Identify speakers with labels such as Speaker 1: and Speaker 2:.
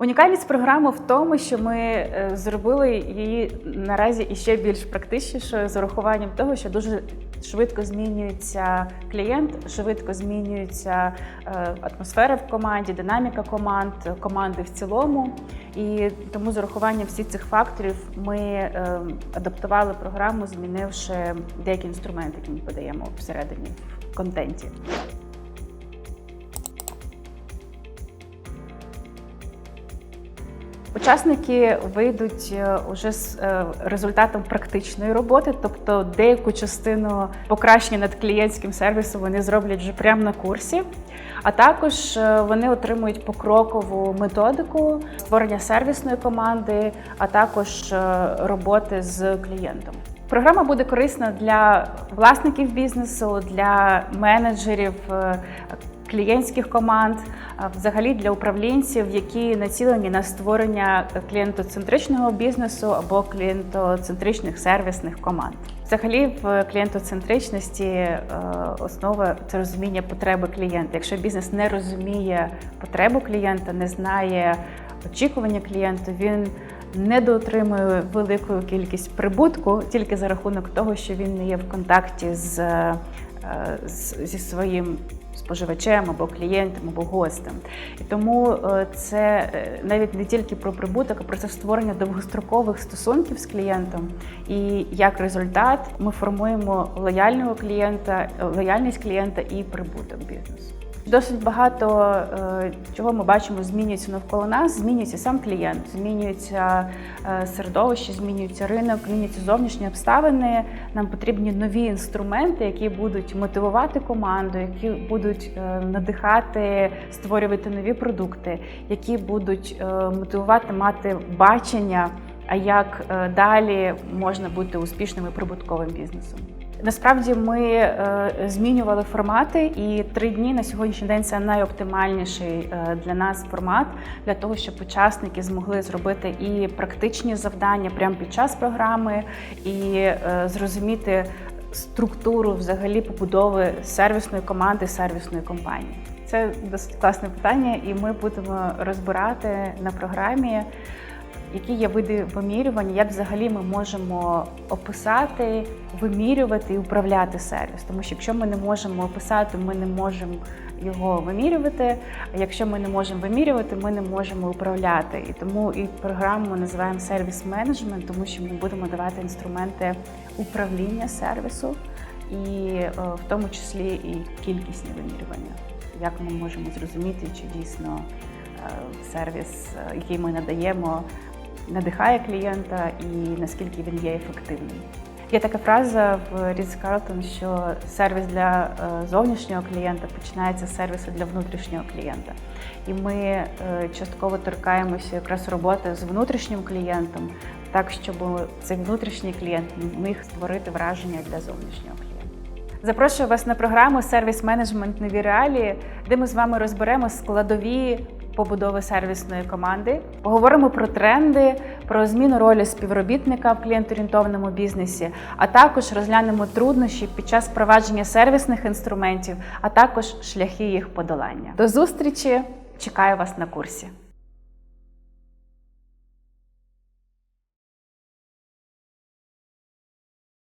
Speaker 1: Унікальність програми в тому, що ми е, зробили її наразі іще більш практичнішою з урахуванням того, що дуже швидко змінюється клієнт, швидко змінюється е, атмосфера в команді, динаміка команд, команди в цілому. І тому з урахуванням всіх цих факторів ми е, адаптували програму, змінивши деякі інструменти, які ми подаємо всередині в контенті. Учасники вийдуть е, уже з е, результатом практичної роботи, тобто деяку частину покращення над клієнтським сервісом вони зроблять вже прямо на курсі. А також е, вони отримують покрокову методику створення сервісної команди, а також роботи з клієнтом. Програма буде корисна для власників бізнесу, для менеджерів, клієнтських команд, взагалі для управлінців, які націлені на створення клієнтоцентричного бізнесу або клієнтоцентричних сервісних команд. Взагалі, в клієнтоцентричності е, основа це розуміння потреби клієнта. Якщо бізнес не розуміє потребу клієнта, не знає очікування клієнта, він недоотримує велику кількість прибутку тільки за рахунок того, що він не є в контакті з, е, з зі своїм споживачем або клієнтом або гостем. І тому е, це е, навіть не тільки про прибуток, а про це створення довгострокових стосунків з клієнтом. І як результат ми формуємо лояльного клієнта, лояльність клієнта і прибуток бізнесу. Досить багато е, чого ми бачимо, змінюється навколо нас. Змінюється сам клієнт, змінюється е, середовище, змінюється ринок, змінюються зовнішні обставини. Нам потрібні нові інструменти, які будуть мотивувати команду, які будуть е, надихати, створювати нові продукти, які будуть мотивувати мати бачення. А як далі можна бути успішним і прибутковим бізнесом? Насправді ми е, змінювали формати, і три дні на сьогоднішній день це найоптимальніший е, для нас формат для того, щоб учасники змогли зробити і практичні завдання прямо під час програми, і е, зрозуміти структуру взагалі побудови сервісної команди, сервісної компанії. Це досить класне питання, і ми будемо розбирати на програмі які є види вимірювання, як взагалі ми можемо описати, вимірювати і управляти сервіс. Тому що якщо ми не можемо описати, ми не можемо його вимірювати. Якщо ми не можемо вимірювати, ми не можемо управляти. І тому і програму ми називаємо сервіс менеджмент, тому що ми будемо давати інструменти управління сервісу, і е, в тому числі і кількісні вимірювання. Як ми можемо зрозуміти, чи дійсно е, сервіс, е, який ми надаємо, надихає клієнта і наскільки він є ефективним. Є така фраза в Різ Карлтон, що сервіс для е, зовнішнього клієнта починається з сервісу для внутрішнього клієнта. І ми е, частково торкаємося якраз роботи з внутрішнім клієнтом, так щоб цей внутрішній клієнт міг створити враження для зовнішнього клієнта. Запрошую вас на програму Сервіс менеджмент нові реалії, де ми з вами розберемо складові побудови сервісної команди. Поговоримо про тренди, про зміну ролі співробітника в клієнторієнтовному бізнесі, а також розглянемо труднощі під час впровадження сервісних інструментів, а також шляхи їх подолання. До зустрічі! Чекаю вас на курсі.